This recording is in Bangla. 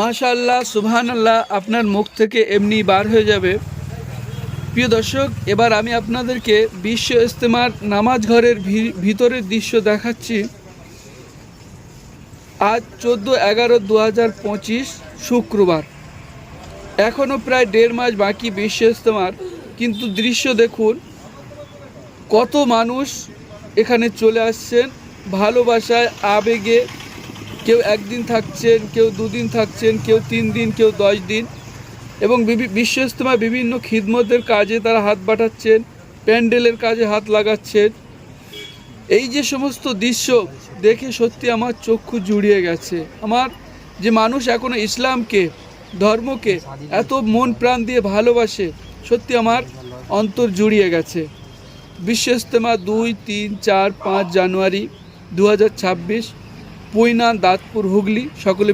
মাশাল্লাহ সুবহান আল্লাহ আপনার মুখ থেকে এমনি বার হয়ে যাবে। প্রিয় দর্শক, এবার আমি আপনাদেরকে বিশ্ব ইস্তেমার নামাজ ঘরের ভিতরের দৃশ্য দেখাচ্ছি। আজ চোদ্দ এগারো দু শুক্রবার। এখনও প্রায় দেড় মাস বাকি বিশ্ব ইস্তেমার, কিন্তু দৃশ্য দেখুন, কত মানুষ এখানে চলে আসছেন, ভালোবাসায়, আবেগে কেউ একদিন থাকছেন, কেউ দুদিন থাকছেন, কেউ তিন দিন, কেউ দশ দিন। এবং বিশ্ব ইস্তেমায় বিভিন্ন খিদমতের কাজে তারা হাত বাটাচ্ছেন, প্যান্ডেলের কাজে হাত লাগাচ্ছেন। এই যে সমস্ত দৃশ্য দেখে সত্যি আমার চক্ষু জুড়িয়ে গেছে। আমার যে মানুষ এখনও ইসলামকে, ধর্মকে এত মন প্রাণ দিয়ে ভালোবাসে, সত্যি আমার অন্তর জুড়িয়ে গেছে। বিশ্ব ইস্তেমা দুই, তিন, চার, পাঁচ জানুয়ারি দু হাজার ছাব্বিশ। পুইনা দাঁতপুর হুগলি সকলে